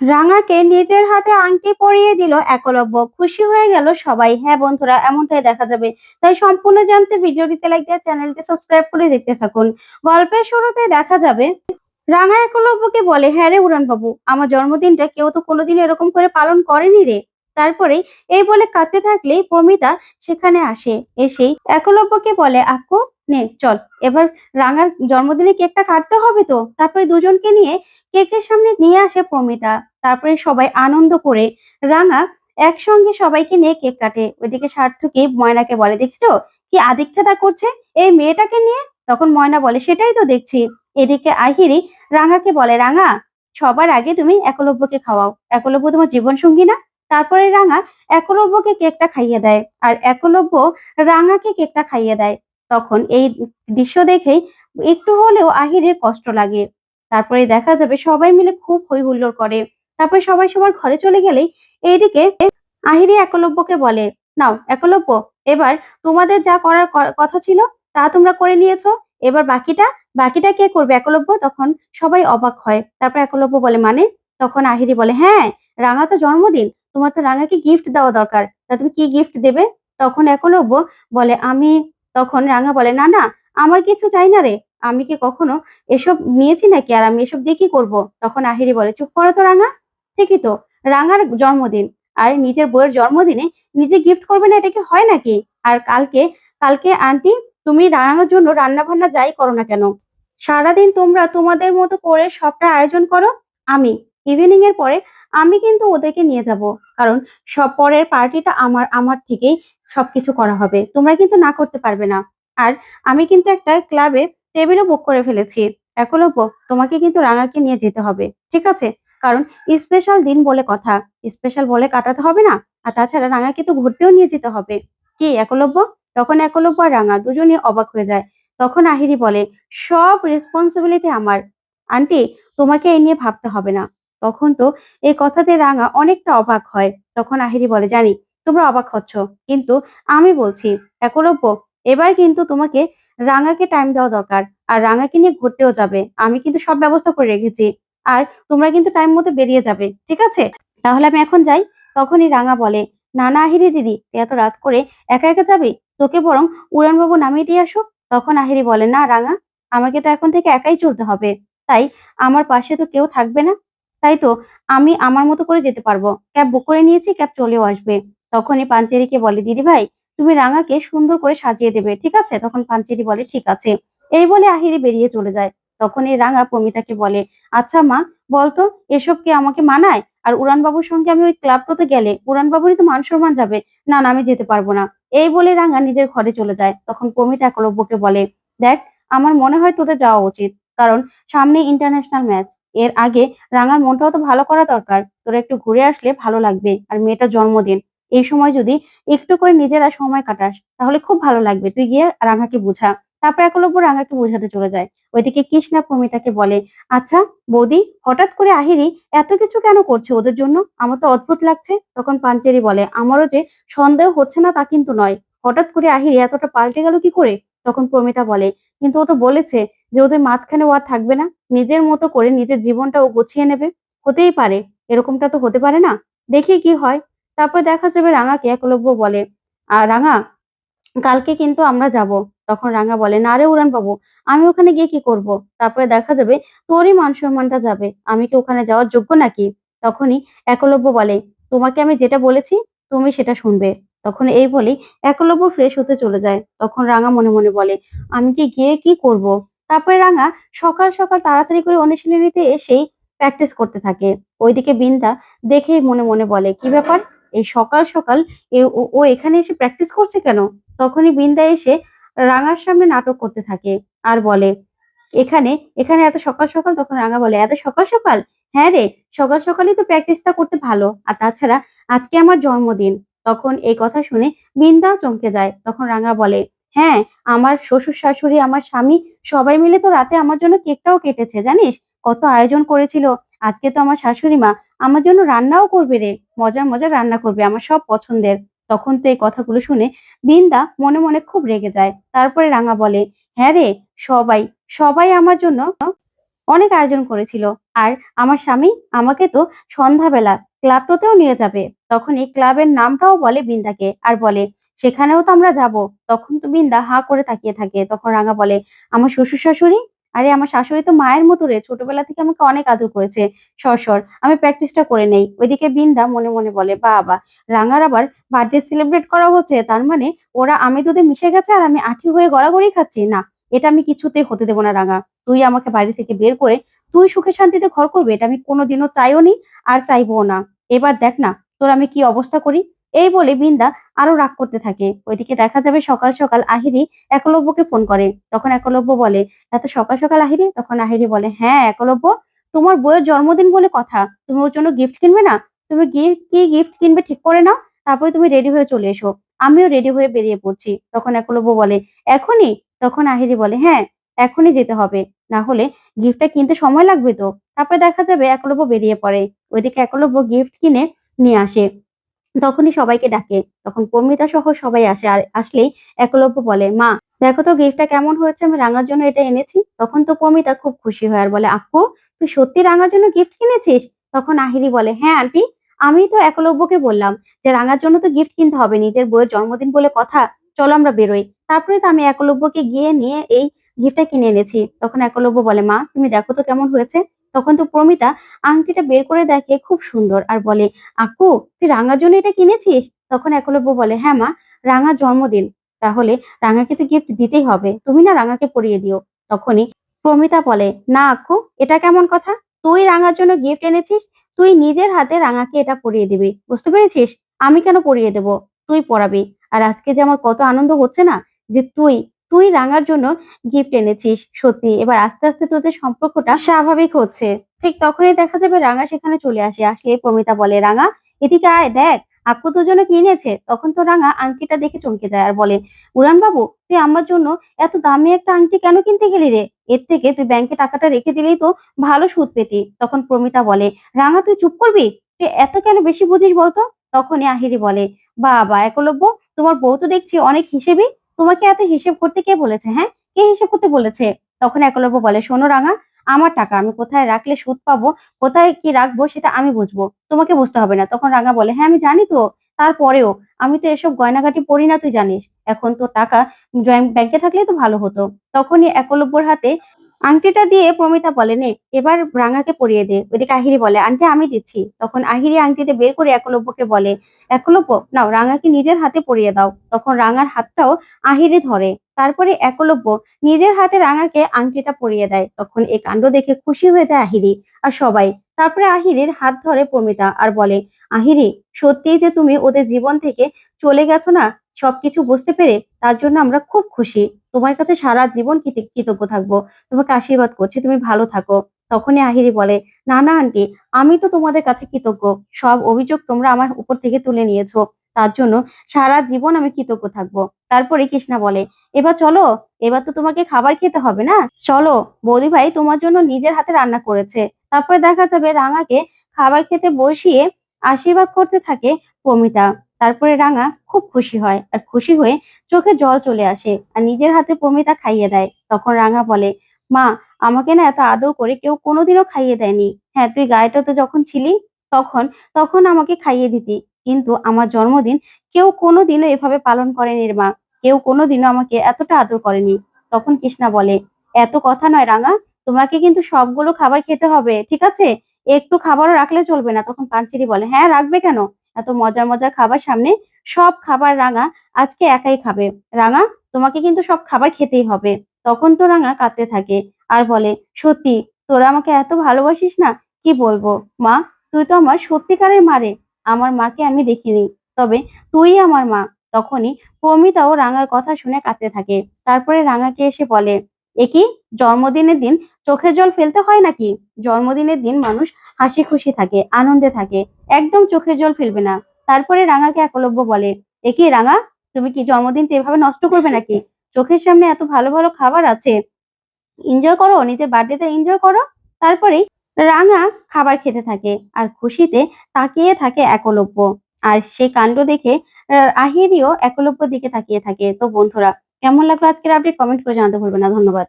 রাঙাকে নিজের হাতে আংটি পরিয়ে দিল একলব্য। খুশি হয়ে গেল সবাই। হ্যাঁ বন্ধুরা, এমনটাই দেখা যাবে। তাই সম্পূর্ণ জানতে ভিডিওটিতে লাইক দিয়ে চ্যানেলটি সাবস্ক্রাইব করে দেখতে থাকুন। গল্পের শুরুতে দেখা যাবে, রাঙা একলব্যকে বলে হ্যাঁ রে উড়ান বাবু আমার জন্মদিনটা কেউ তো কোনোদিন এরকম করে পালন করেনি রে। তারপরে এই বলে কাঁদতে থাকলেই প্রমিতা সেখানে আসে। এসেই একলব্যকে বলে আকু নে, চল। এবার রাঙার জন্মদিনে কেকটা কাটতে হবে তো। তারপরে দুজনকে নিয়ে কেকের সামনে নিয়ে আসে প্রমিতা তারপরে সবাই আনন্দ করে রাঙা একসঙ্গে সবাইকে নিয়ে কেক কাটে। ওইদিকে সার্থকে ময়নাকে বলে, দেখছ কি আদিক্ষেতা করছে? এই মেয়েটাকে নিয়ে? তখন ময়না বলে, সেটাই তো দেখছি। এদিকে আহিরি রাঙাকে বলে, রাঙা, সবার আগে তুমি একলব্যকে খাওয়াও। একলব্য তোমার জীবন সঙ্গী না? তারপরে রাঙা একলব্যকে কেকটা খাইয়ে দেয় আর একলব্য রাঙাকে কেকটা খাইয়ে দেয়। তখন এই দৃশ্য দেখেই একটু হলেও আহিরের কষ্ট লাগে। তারপরে দেখা যাবে সবাই মিলে খুব হৈ হুল্লোড় করে। তারপরে সবাই সবার ঘরে চলে গেলেই এইদিকে আহিরি একলব্যকে বলে, নাও, একলব্য, এবার তোমাদের যা করার কথা ছিল তা তোমরা করে নিয়েছো, এবার বাকিটা বাকিটা কে করবে একলব্য? তখন সবাই অবাক হয়। তারপর একলব্য বলে মানে? তখন আহিরি বলে হ্যাঁ রাঙা তো জন্মদিন, তোমার তো রাঙাকে গিফট দেওয়া দরকার, তা তুমি কি গিফট দেবে? তখন একলব্য বলে, আমি তখন রাঙা বলে, না না, আমার কিছু চাই না রে, আমি কি কখনো এসব নিয়েছি নাকি, আর আমি এসব দিয়ে কি করব? তখন আহিরি বলে, চুপ করো তো রাঙা ঠিকই তো রাঙার জন্মদিন। আর, নিজের বউয়ের জন্মদিনে নিজে গিফট করবে না, এটা কি হয় নাকি? আর কালকে কালকে আন্টি তুমি রাঙার জন্য রান্না বান্না যাই করো না কেন? সারাদিন তোমরা তোমাদের মতো করে সবটা আয়োজন করো, আমি ইভিনিং এর পরে আমি কিন্তু ওদেরকে নিয়ে যাব, কারণ সব পরের পার্টিটা আমার আমার থেকেই সবকিছু করা হবে। তোমরা কিন্তু না করতে পারবে না। আর আমি কিন্তু একটা ক্লাবে টেবিলও বুক করে ফেলেছি। একলব্য তোমাকে কিন্তু রাঙাকে নিয়ে যেতে হবে, ঠিক আছে? কারণ স্পেশাল দিন বলে কথা স্পেশাল বলে কাটাতে হবে না। আর তাছাড়া রাঙাকে তো ঘুরতেও নিয়ে যেতে হবে। কি? একলব্য? তখন একলব্য আর রাঙা দুজনই অবাক হয়ে যায়। তখন আহিরি বলে, সব রেসপন্সিবিলিটি আমার। আন্টি, তোমাকে এই নিয়ে ভাবতে হবে না। তখন তো এই কথাতে রাঙা অনেকটা অবাক হয়। তখন আহিরি বলে, জানি, তোমরা অবাক হচ্ছ, কিন্তু আমি বলছি, একলব্য, এবার কিন্তু তোমাকে রাঙাকে টাইম দেওয়া দরকার। আর রাঙাকে নিয়ে ঘুরতেও যাবে। আমি কিন্তু সব ব্যবস্থা করে রেখেছি। আর তোমরা কিন্তু টাইম মতো বেরিয়ে যাবে, ঠিক আছে? তাহলে আমি এখন যাই। তখনই রাঙা বলে, না না, আহিরি দিদি এত রাত করে একা একা যাবি? তোকে বরং উড়ানবাবু নামিয়ে দিয়ে আসো। তখন আহিরি বলে, না, রাঙা, আমাকে তো এখন থেকে একাই চলতে হবে। তাই আমার পাশে তো কেউ থাকবে না। তাই তো আমি আমার মতো করে যেতে পারব। ক্যাব বুক করে নিয়েছি, ক্যাব চলেও আসবে। তখনই পাঞ্চেরিকে বলে, দিদি ভাই, তুমি রাঙাকে সুন্দর করে সাজিয়ে দেবে, ঠিক আছে? তখন পাঞ্চেরি বলে, ঠিক আছে। এই বলে আহিরি বেরিয়ে চলে যায়। তখন এই রাঙা প্রমিতাকে বলে আচ্ছা মা, বলতো, এসব কি আমাকে মানায়? আর উড়ান বাবুর সঙ্গে আমি ওই ক্লাবটাতে গেলে উড়ান বাবুরই তো মান সম্মান যাবে। না না, আমি যেতে পারব না। এই বলে রাঙা নিজের ঘরে চলে যায়। তখন প্রমিতা একলব্যকে বলে, দেখ, আমার মনে হয় তোদের যাওয়া উচিত। কারণ সামনে ইন্টারন্যাশনাল ম্যাচ এর আগে রাঙার মনটাও তো ভালো করা দরকার। তোরা একটু ঘুরে আসলে ভালো লাগবে। আর মেয়েটার জন্মদিন। এই সময় যদি একটু করে নিজেরা সময় কাটাস, তাহলে খুব ভালো লাগবে। তুই গিয়ে রাঙাকে বুঝা। তারপর একলব্য রাঙাকে বোঝাতে চলে যায় ওইদিকে কৃষ্ণা প্রমিতাকে বলে আচ্ছা বৌদি, হঠাৎ করে আহিরি, এত কিছু কেন করছে ওদের জন্য? আমার তো অদ্ভুত লাগছে। তখন পাঞ্চেরি বলে, আমারও যে সন্দেহ হচ্ছে না তা কিন্তু নয়। হঠাৎ করে আহিরি এতটা পাল্টে গেল কি করে? তখন প্রমিতা বলে, কিন্তু ও তো বলেছে যে ওদের মাঝখানে ও আর থাকবে না। নিজের মতো করে নিজের জীবনটা ও গুছিয়ে নেবে। হতেই পারে, এরকমটা তো হতে পারে না। দেখি কি হয়। তারপর দেখা যাবে রাঙাকে একলব্য বলে আর রাঙা, কালকে কিন্তু আমরা যাব। তখন রাঙা বলে, না রে উড়ান বাবু আমি ওখানে গিয়ে কি করব? তারপরে দেখা যাবে তোরই মান সম্মানটা যাবে। আমি কি ওখানে যাওয়ার যোগ্য নাকি? তখনই একলব্য বলে, তোমাকে আমি যেটা বলেছি, তুমি সেটা শুনবে। তখন এই বলেই একলব্য ফ্রেশ হতে চলে যায়। তখন রাঙা মনে মনে বলে, আমি কি গিয়ে কি করব? তারপরে রাঙা সকাল সকাল তাড়াতাড়ি করে অনুশীলনীতে এসেই প্র্যাকটিস করতে থাকে। ওইদিকে বিন্দা দেখেই মনে মনে বলে, কি ব্যাপার? এই সকাল সকাল ও এখানে এসে প্র্যাকটিস করছে কেন? তখনই বিন্দা এসে রাঙার সামনে নাটক করতে থাকে আর বলে, এখানে এখানে এত সকাল সকাল? তখন রাঙা বলে, এত সকাল সকাল? হ্যাঁ রে, সকাল সকালই তো প্র্যাকটিসটা করতে ভালো। আর তাছাড়া আজকে আমার জন্মদিন। তখন এই কথা শুনে বিন্দাও চমকে যায়। তখন রাঙা বলে হ্যাঁ আমার শ্বশুর শাশুড়ি, আমার স্বামী সবাই মিলে তো রাতে আমার জন্য কেকটাও কেটেছে, জানিস? কত আয়োজন করেছিল। আজকে তো আমার শাশুড়ি মা আমার জন্য রান্নাও করবে রে। মজার মজার রান্না করবে, আমার সব পছন্দের। তখন তো এই কথাগুলো শুনে বিন্দা মনে মনে খুব রেগে যায়। তারপরে রাঙা বলে হ্যাঁ রে, সবাই সবাই আমার জন্য অনেক আয়োজন করেছিল। আর আমার স্বামী আমাকে তো সন্ধ্যাবেলা ক্লাবটাতেও নিয়ে যাবে। তখন এই ক্লাবের নামটাও বলে বিন্দাকে আর বলে, সেখানেও তো আমরা যাব। তখন তো বিন্দা হা করে তাকিয়ে থাকে। তখন রাঙা বলে, আমার শ্বশুর শাশুড়ি আরে আমার শাশুড়ি তো মায়ের মতো রে, ছোটবেলা থেকে আমাকে অনেক আদর করেছে। সর আমি প্র্যাকটিসটা করে নেই। ওইদিকে বিন্দা মনে মনে বলে, বাবা, রাঙার আবার বার্থডে সেলিব্রেট করা হচ্ছে, তার মানে ওরা আমি দুধে মিশে গেছে আর আমি আঠি হয়ে গড়াগড়ি খাচ্ছি? না, এটা আমি কিছুতেই হতে দেবো না, রাঙা। তুই আমাকে বাড়ি থেকে বের করে তুই সুখে শান্তিতে ঘর করবে, এটা আমি কোনোদিনও চাইও নি আর চাইব না। এবার দেখ না, তোর আমি কি অবস্থা করি? এই বলে বিন্দা আরও রাগ করতে থাকে। ওইদিকে দেখা যাবে সকাল সকাল আহিরি একলব্যকে ফোন করে। তখন একলব্য বলে, এত সকাল সকাল আহিরি? তখন আহিরি বলে হ্যাঁ একলব্য, তোমার বইয়ের জন্মদিন বলে কথা। তুমি ওর জন্য গিফট কিনবে না? তুমি গিফট কি গিফট কিনবে ঠিক করে নাও, তারপরে তুমি রেডি হয়ে চলে এসো। আমিও রেডি হয়ে বেরিয়ে পড়ছি। তখন একলব্য বলে, এখনই? তখন আহিরি বলে হ্যাঁ এখনই যেতে হবে। না হলে গিফটটা কিনতে সময় লাগবে তো? তারপরে দেখা যাবে একলব্য বেরিয়ে পড়ে। ওইদিকে একলব্য গিফট কিনে নিয়ে আসে। তখনই সবাইকে ডাকে। তখন পমিতা সহ সবাই আসে আর আসলেই একলব্য বলে, মা, দেখো তো গিফটটা কেমন হয়েছে, আমি রাঙার জন্য এটা এনেছি। তখন তো পমিতা খুব খুশি হয় আর বলে আপু তুই সত্যি রাঙার জন্য গিফট কিনেছিস? তখন আহিরি বলে হ্যাঁ আন্টি, আমি তো একলব্যকে বললাম যে রাঙার জন্য তো গিফট কিনতে হবে, নিজের বইয়ের জন্মদিন বলে কথা, চলো আমরা বেরোই। তারপরে তো আমি একলব্যকে গিয়ে নিয়ে এই গিফটটা কিনে এনেছি। তখন একলব্য বলে, মা, তুমি দেখো তো কেমন হয়েছে? তখন তো প্রমিতা আংটিটা বের করে দেখে খুব সুন্দর আর বলে, আকু, তুই রাঙার জন্য এটা কিনেছিস? তখন একলব্য বলে হ্যাঁ মা, রাঙার জন্মদিন। তাহলে রাঙাকে তো গিফট দিতেই হবে। তুমি না রাঙাকে পরিয়ে দিও। তখনই প্রমিতা বলে, না আকু, এটা কেমন কথা? তুই রাঙার জন্য গিফট এনেছিস, তুই নিজের হাতে রাঙাকে এটা পরিয়ে দিবি। বুঝতে পেরেছিস? আমি কেন পরিয়ে দেব? তুই পরাবি। আর আজকে যে আমার কত আনন্দ হচ্ছে না যে তুই তুই রাঙার জন্য গিফট এনেছিস, সত্যি। এবার আস্তে আস্তে তোদের সম্পর্কটা স্বাভাবিক হচ্ছে। ঠিক তখনই দেখা যাবে রাঙা সেখানে চলে আসে। আসলে প্রমিতা বলে, রাঙা, এদিকে আয়, দেখ আপু জন্য কি এনেছে? তখন তো রাঙা আংটিটা দেখে চমকে যায় আর বলে উড়ান বাবু তুই আমার জন্য এত দামি একটা আংটি কেন কিনতে গেলি রে? এর থেকে তুই ব্যাংকে টাকাটা রেখে দিলেই তো ভালো সুদ পেতি। তখন প্রমিতা বলে, রাঙা, তুই চুপ করবি? তুই এত কেন বেশি বুঝিস বলতো? তখনই আহিরি বলে, বাবা, একলব্য, তোমার বউ তো দেখছি অনেক হিসেবি। তোমাকে এত হিসেব করতে কে বলেছে হ্যাঁ? কে হিসেব করতে বলেছে? তখন একলব্য বলে, শোনো রাঙা, আমার টাকা আমি কোথায় রাখলে সুদ পাবো, কোথায় কি রাখব সেটা আমি বুঝব, তোমাকে বুঝতে হবে না। তখন রাঙা বলে হ্যাঁ আমি জানি তো। তারপরেও, আমি তো এসব গয়নাঘাটি পড়ি না, তুই জানিস। এখন তো টাকা ব্যাংকে থাকলে তো ভালো হতো। তখনই একলব্যর হাতে আংটিটা দিয়ে প্রমিতা বলে, নে, এবার রাঙাকে পরিয়ে দে। ওইদিকে আহিরি বলে, আন্টি, আমি দিচ্ছি। তখন আহিরি আংটিতে বের করে একলব্যকে বলে, একলব্য, নাও, রাঙাকে নিজের হাতে পরিয়ে দাও। তখন রাঙার হাতটাও আহিরি ধরে। তারপরে একলব্য নিজের হাতে রাঙাকে আংটিটা পরিয়ে দেয়। তখন এই কাণ্ড দেখে খুশি হয়ে যায় আহিরি আর সবাই। তারপরে আহিরির হাত ধরে প্রমিতা আর বলে, আহিরি সত্যি যে তুমি ওদের জীবন থেকে চলে গেছো না সবকিছু বুঝতে পেরে তার জন্য আমরা খুব খুশি। তোমার কাছে সারা জীবন কৃতজ্ঞ থাকব। তোমাকে আশীর্বাদ করছি, তুমি ভালো থাকো। তখনই আহিরি বলে, না না আন্টি, আমি তো তোমাদের কাছে কৃতজ্ঞ। সব অভিযোগ তোমরা আমার উপর থেকে তুলে নিয়েছো। তার জন্য সারা জীবন আমি কৃতজ্ঞ থাকব। তারপরে কৃষ্ণা বলে, এবার চলো, এবার তো তোমাকে খাবার খেতে হবে না? চলো, বৌদি ভাই তোমার জন্য নিজের হাতে রান্না করেছে। তারপরে দেখা যাবে রাঙাকে খাবার খেতে বসিয়ে আশীর্বাদ করতে থাকে প্রমিতা তারপরে রাঙা খুব খুশি হয় আর খুশি হয়ে চোখে জল চলে আসে আর নিজের হাতে প্রমিতা খাইয়ে দেয়। তখন রাঙা বলে, মা, আমাকে না এত আদর করে কেউ কোনোদিনও খাইয়ে দেয়নি। হ্যাঁ তুই গায়েটাতে যখন ছিলি তখন তখন আমাকে খাইয়ে দিতি। কিন্তু আমার জন্মদিন কেউ কোনোদিনও এভাবে পালন করেনি মা। কেউ কোনোদিনও আমাকে এতটা আদর করেনি। তখন কৃষ্ণা বলে, এত কথা নয় রাঙা। তোমাকে কিন্তু সবগুলো খাবার খেতে হবে, ঠিক আছে? একটু খাবারও রাখলে চলবে না। তখন পাঞ্চিরি বলে হ্যাঁ রাখবে কেন? এত মজার মজার খাবার সামনে সব খাবার রাঙা আজকে একাই খাবে। রাঙা, তোমাকে কিন্তু সব খাবার খেতেই হবে। তখন তো রাঙা কাঁদতে থাকে আর বলে, সত্যি, তোরা আমাকে এত ভালোবাসিস না? কি বলব? মা, তুই তো আমার সত্যিকারের মারে আমার মাকে আমি দেখিনি। তবে তুই আমার মা। তখনই প্রমিতাও রাঙার কথা শুনে কাঁদতে থাকে। তারপরে রাঙাকে এসে বলে একই জন্মদিনের দিন চোখের জল ফেলতে হয় নাকি? জন্মদিনের দিন মানুষ হাসি খুশি থাকে, আনন্দে থাকে। একদম চোখের জল ফেলবে না। তারপরে রাঙাকে একলব্য বলে একই রাঙা, তুমি কি জন্মদিনটা এভাবে নষ্ট করবে নাকি? চোখের সামনে এত ভালো ভালো খাবার আছে। এনজয় করো, নিজের বার্থডেতে এনজয় করো। তারপরে রাঙা খাবার খেতে থাকে আর খুশিতে তাকিয়ে থাকে একলব্য। আর সেই কাণ্ড দেখে আহিরিও একলব্য দিকে তাকিয়ে থাকে। তো বন্ধুরা, কেমন লাগল আজকের আপডেট কমেন্ট করে জানাতে ভুলবেন না। ধন্যবাদ।